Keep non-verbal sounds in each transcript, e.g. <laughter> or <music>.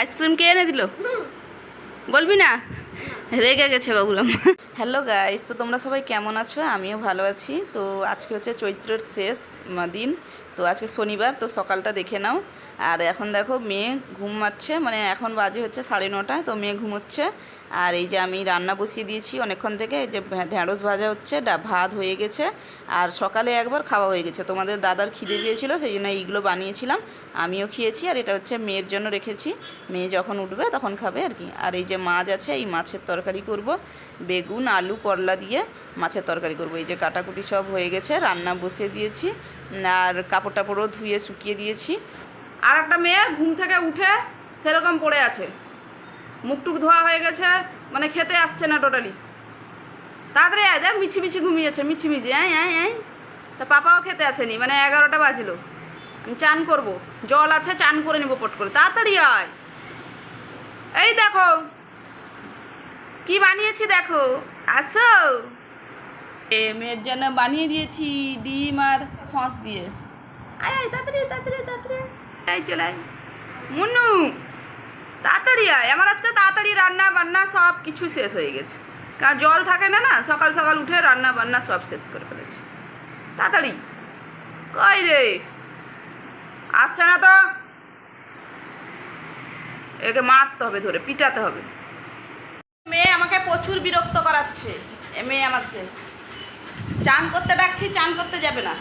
Ice cream কে এনে দিল? বলবি না? রেগে গেছে বাবুরাম হ্যালো গাইস, তো তোমরা সবাই কেমন আছো? আমিও ভালো আছি। তো আজকে হচ্ছে চৈত্রের শেষ দিন। তো আজকে শনিবার, তো সকালটা দেখে নাও। আর এখন দেখো মেয়ে ঘুমাচ্ছে মানে এখন বাজে হচ্ছে সাড়ে নটা, তো মেয়ে ঘুমোচ্ছে। আর এই যে আমি রান্না বসিয়ে দিয়েছি অনেকক্ষণ থেকে, এই যে ঢ্যাঁড়স ভাজা হচ্ছে ভাত হয়ে গেছে। আর সকালে একবার খাওয়া হয়ে গেছে। তোমাদের দাদার খিদে পেয়েছিল, সেই জন্য এইগুলো বানিয়েছিলাম। আমিও খেয়েছি, আর এটা হচ্ছে মেয়ের জন্য রেখেছি। মেয়ে যখন উঠবে তখন খাবে আর কি। আর এই যে মাছ আছে, এই মাছের তরকারি করব। বেগুন, আলু, করলা দিয়ে মাছের তরকারি করব। এই যে কাটাকুটি সব হয়ে গেছে, রান্না বসিয়ে দিয়েছি। আর কাপড় টাপড়ও ধুয়ে শুকিয়ে দিয়েছি। আর একটা মেয়ে ঘুম থেকে উঠে সেরকম পড়ে আছে। মুখটুক ধোয়া হয়ে গেছে মানে খেতে আসছে না টোটালি তাড়াতাড়ি আয়, দেখ মিছি মিছি ঘুমিয়েছে, মিছি মিছি, আয় আয় আয়। তা পাপাও খেতে আসেনি মানে এগারোটা বাজলো। আমি চান করব, জল আছে চান করে নেব পট করে। তাড়াতাড়ি আয়। এই দেখো, কি বানিয়েছি দেখো, আসো। এ, মেয়ের জন্য বানিয়ে দিয়েছি ডিম আর সস দিয়ে। আয় আয়, তাড়াতাড়ি তাড়াতাড়ি তাড়াতাড়ি। চলে আয়। মুন্নু, তাড়াতাড়ি আয়। আমার আজকে তাড়াতাড়ি রান্না বান্না সব কিছু শেষ হয়ে গেছে। কারণ জল থাকে না না? সকাল সকাল উঠে রান্না বান্না সব শেষ করে ফেলেছি। তাড়াতাড়ি। কই রে? আসছে না তো? একে মারতে হবে ধরে, পিটাতে হবে। মেয়ে আমাকে প্রচুর বিরক্ত করাচ্ছে। মেয়ে আমাকে। চান করতে ডাকছি চান করতে যাবে না।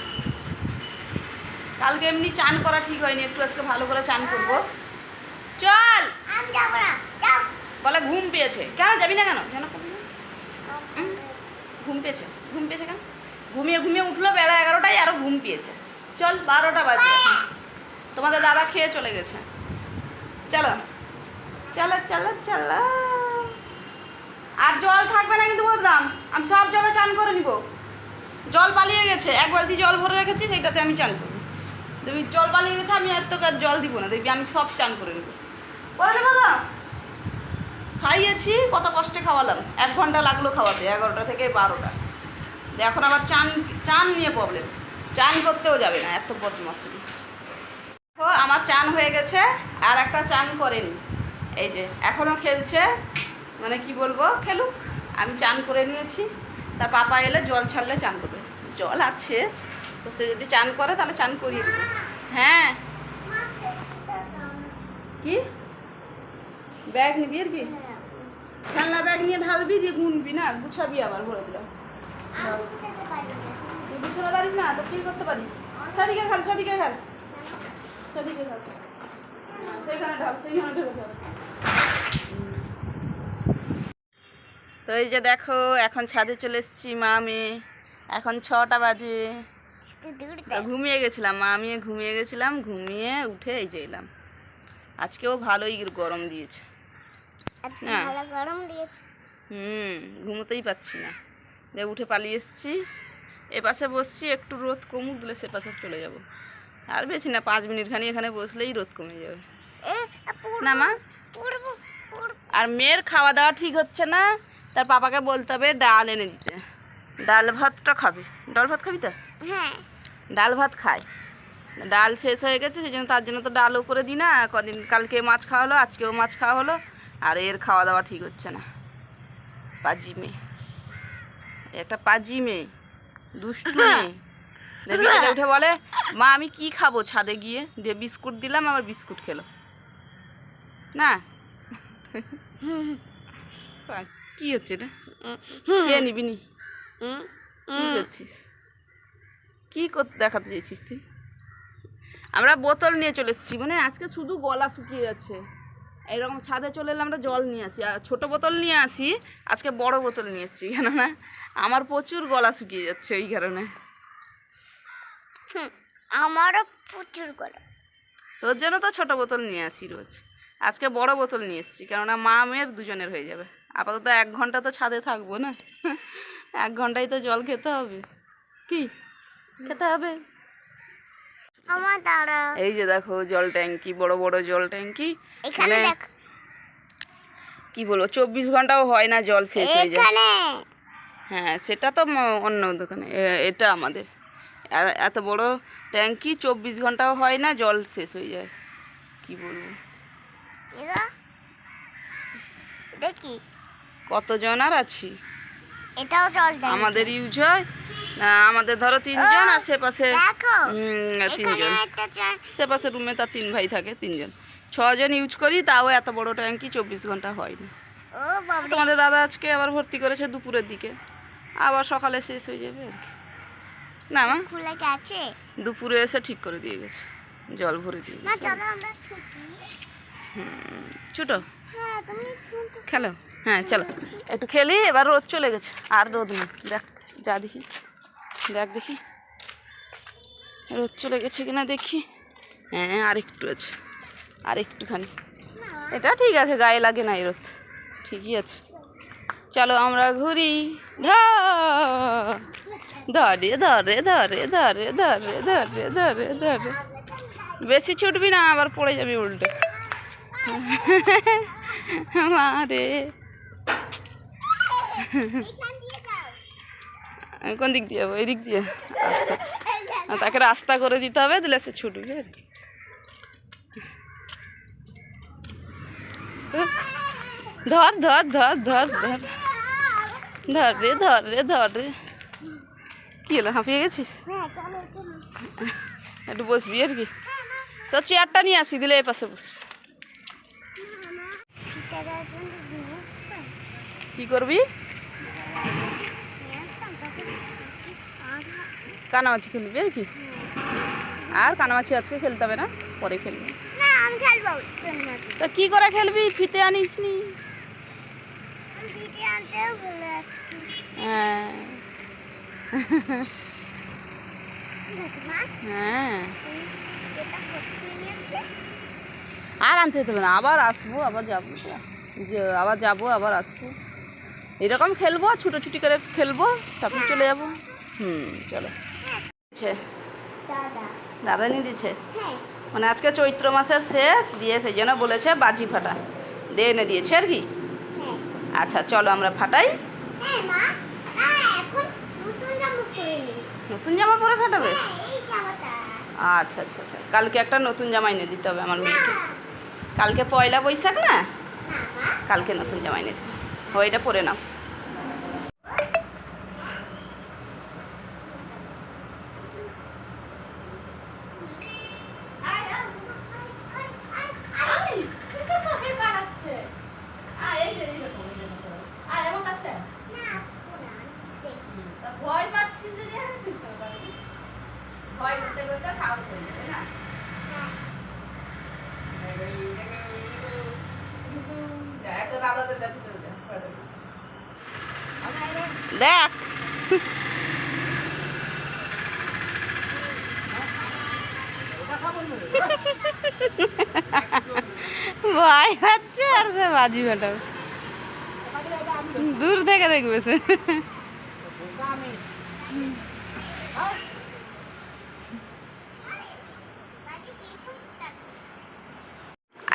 কালকে এমনি চান করা ঠিক হয়নি একটু আজকে ভালো করে চান করব। চল! বলে ঘুম পেয়েছে। কেন যাবি না কেন? কেন? ঘুম পেয়েছে। ঘুম পেয়েছে? কেন? ঘুমিয়ে ঘুমিয়ে উঠল বেলা এগারোটায় আরও ঘুম পেয়েছে। চল বারোটা বাজে তোমাদের দাদা খেয়ে চলে গেছে। চলো। চলো চলো চলো। আর জল থাকবে না কিন্তু বললাম আমি সব জলে চান করে নিব। জল পালিয়ে গেছে। এক বালতি জল ভরে রেখেছি, সেইটাতে আমি চান করব। দেখবি, জল পালিয়ে গেছে, আমি আর তোকে আর জল দিব না। দেখবি, আমি সব চান করে নেব। বলে না খাইয়েছি, কত কষ্টে খাওয়ালাম। এক ঘণ্টা লাগল খাওয়াতে, এগারোটা থেকে বারোটা। এখন আবার চান চান নিয়ে প্রবলেম চান করতেও যাবে না, এত বদমাসি দেখো, আমার চান হয়ে গেছে, আর একটা চান করেনি। এই যে এখনও খেলছে মানে কি বলব, খেলুক। আমি চান করে নিয়েছি। তার পাপা এলে জল ছাড়লে চান করবে। জল আছে, তো সে যদি চান করে তাহলে চান করিয়ে দেবে। হ্যাঁ। কি? ব্যাগ নিবি আর কি? খেলনা ব্যাগ নিয়ে ঢালবি দিয়ে গুনবি না, গুছাবি আবার ভরে দিলাম তুই গুছাতে পারিস না, তো ফিল করতে পারিস? সেদিকে খেল সেদিকে খেল। সেদিকে খেল। সেইখানে ঢাল সেইখানে ঢেলে খেল তো এই যে দেখো এখন ছাদে চলে এসেছি মা আমি। এখন ছটা বাজে। ঘুমিয়ে গেছিলাম মা আমি ঘুমিয়ে গেছিলাম ঘুমিয়ে উঠে এই যে এলাম। আজকেও ভালোই গরম দিয়েছে। না। গরম দিয়েছে। হুম ঘুমোতেই পাচ্ছি না। যে উঠে পালিয়ে এসেছি। এ পাশে বসছি একটু রোদ কমুক দিলে সে পাশে চলে যাব। আর বেশি না পাঁচ মিনিট খানি এখানে বসলেই রোদ কমে যাবে। না মা? আর মেয়ের খাওয়া দাওয়া ঠিক হচ্ছে না? তার পাপাকে বলতে হবে ডাল এনে দিতে। ডাল ভাতটা খাবে। ডাল ভাত খাবি তো? হ্যাঁ। ডাল ভাত খায়। ডাল শেষ হয়ে গেছে সেই জন্য তার জন্য তো ডালও করে দিই না। কদিন কালকে মাছ খাওয়া হলো আজকেও মাছ খাওয়া হলো আর এর খাওয়া দাওয়া ঠিক হচ্ছে না। পাজি মেয়ে। একটা পাজি মেয়ে। দুষ্টু মেয়ে। দেখবি উঠে বলে মা আমি কি খাব ছাদে গিয়ে? দিয়ে বিস্কুট দিলাম আবার বিস্কুট খেলো। না? কি হচ্ছে এটা? খেয়ে নিবি নি? কি করছিস? কি করতে দেখাতে চাইছিস তুই? আমরা বোতল নিয়ে চলে এসেছি মানে আজকে শুধু গলা শুকিয়ে যাচ্ছে। এইরকম ছাদে চলে এলে আমরা জল নিয়ে আসি। আর ছোটো বোতল নিয়ে আসি আজকে বড় বোতল নিয়ে এসেছি কেননা আমার প্রচুর গলা শুকিয়ে যাচ্ছে এই কারণে। আমারও প্রচুর গলা। তোর জন্য তো ছোটো বোতল নিয়ে আসি রোজ। আজকে বড় বোতল নিয়ে এসেছি কেননা মা মেয়ের দুজনের হয়ে যাবে। আপাতত এক ঘণ্টা তো ছাদে থাকব না। এক ঘন্টায় তো জল খেতে হবে। কি? খেতে হবে? এই যে দেখো জল ট্যাঙ্কি বড় বড় জল ট্যাঙ্কি। এখানে মানে কি বলব চব্বিশ ঘন্টাও হয় না জল শেষ হয়ে যায়। হ্যাঁ সেটা তো অন্য দোকানে। এটা আমাদের। এত বড় ট্যাঙ্কি চব্বিশ ঘন্টাও হয় না জল শেষ হয়ে যায়। কি বলব? দেখি। কতজন আর আছি? এটাও জল আমাদের ইউজ হয়? না আমাদের ধরো তিনজন আর সে পাশে তিনজন। সে পাশে রুমে তার তিন ভাই থাকে তিনজন। ছজন ইউজ করি তাও এত বড় ট্যাঙ্কি চব্বিশ ঘণ্টা হয়নি। ও বাবা তোমাদের দাদা আজকে আবার ভর্তি করেছে দুপুরের দিকে। আবার সকালে শেষ হয়ে যাবে আর কি। না মা? খুলে গেছে? দুপুরে এসে ঠিক করে দিয়ে গেছে। জল ভরে দিয়ে না গেছে। ছুটি। খেলো? হ্যাঁ চলো। একটু খেলি, এবার রোদ চলে গেছে। আর রোদ নেই। দেখ, যা দেখি। দেখ দেখি। রোদ চলে গেছে কিনা দেখি। হ্যাঁ আর একটু আছে। আর একটুখানি এটা ঠিক আছে, গায়ে লাগে না এই রোদ। ঠিকই আছে। চলো আমরা ঘুরি। ধর ধরে ধরে ধরে ধরে ধরে ধরে ধরে ধরে। বেশি ছুটবি না, আবার পড়ে যাবি উল্টে। মারে এখান দিয়ে যাও আমি কোন দিক দিয়ে যাব? দিক দিয়ে? আচ্ছা আচ্ছা। তাকে রাস্তা করে দিতে হবে, দিলে সে ছুটবে। ধর ধর ধর ধর ধর। ধর রে ধর রে ধর রে। কি হলো, হাঁপিয়ে গেছিস? একটু বসবি আর কি। তো চেয়ারটা নিয়ে আসি, দিলে এই পাশে বসবি। কি করবি? কানামাছি খেলবি কি? আর কানামাছি আজকে খেলতে হবে না পরে খেলবি। তো কি করে খেলবি? ফিতে আনিস নি হ্যাঁ। হ্যাঁ আর আনতে হতে না আবার আসব আবার যাব যে আবার যাব আবার আসব। এরকম খেলব ছুটোছুটি করে খেলব তারপর চলে যাব। হুম চলো। দাদা। নিয়ে দিচ্ছে হ্যাঁ। মানে আজকে চৈত্র মাসের শেষ দিয়ে সেই জন্য বলেছে বাজি ফাটা। দিয়ে এনে দিয়েছে আর কি? হ্যাঁ। আচ্ছা চলো আমরা ফাটাই। হ্যাঁ নতুন জামা পরে ফাটাবে? আচ্ছা আচ্ছা আচ্ছা। কালকে একটা নতুন জামা এনে দিতে হবে আমার মেয়েকে। কালকে পয়লা বৈশাখ না? কালকে নতুন জামাই নিতে ওইটা পরে নাও। দেখ। ভয় পাচ্ছে আর সে বাজি ফাটাবে। দূর থেকে দেখবে সে।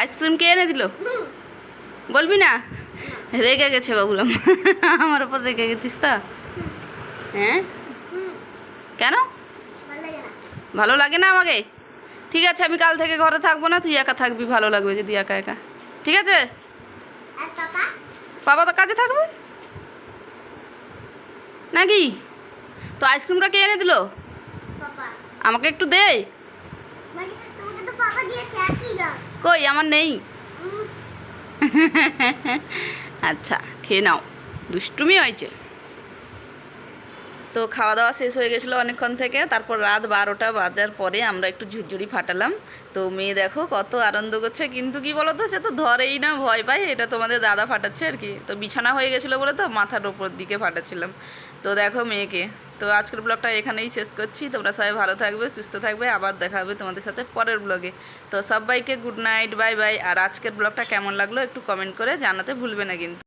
আইসক্রিম কে এনে দিল? বলবি না? রেগে গেছে বাবুলাম আমার ওপর রেগে গেছিস তা? হ্যাঁ? কেন? ভালো লাগে না আমাকে? ঠিক আছে আমি কাল থেকে ঘরে থাকব না তুই একা থাকবি ভালো লাগবে যদি একা একা। ঠিক আছে? বাবা তো কাজে থাকবে? নাকি? তো আইসক্রিমটা কে এনে দিল? আমাকে একটু দে। কই আমার নেই। <laughs> আচ্ছা খেয়ে নাও। দুষ্টুমি হয়েছে। তো খাওয়া দাওয়া শেষ হয়ে গেছিল অনেকক্ষণ থেকে। তারপর রাত বারোটা বাজার পরে আমরা একটু ঝুরঝুরি ফাটালাম। তো মেয়ে দেখো কত আনন্দ করছে। কিন্তু কি বলো তো সে তো ধরেই না ভয় পায়। এটা তোমাদের দাদা ফাটাচ্ছে আর কি। তো বিছানা হয়ে গেছিল বলে তো মাথার ওপর দিকে ফাটাচ্ছিলাম। তো দেখো মেয়েকে। তো আজকের ব্লগটা এখানেই শেষ করছি। তোমরা সবাই ভালো থাকবে, সুস্থ থাকবে। আবার দেখা হবে তোমাদের সাথে পরের ব্লগে। তো সবাইকে গুড নাইট, বাই বাই। আর আজকের ব্লগটা কেমন লাগল একটু কমেন্ট করে জানাতে ভুলবে না কিন্তু।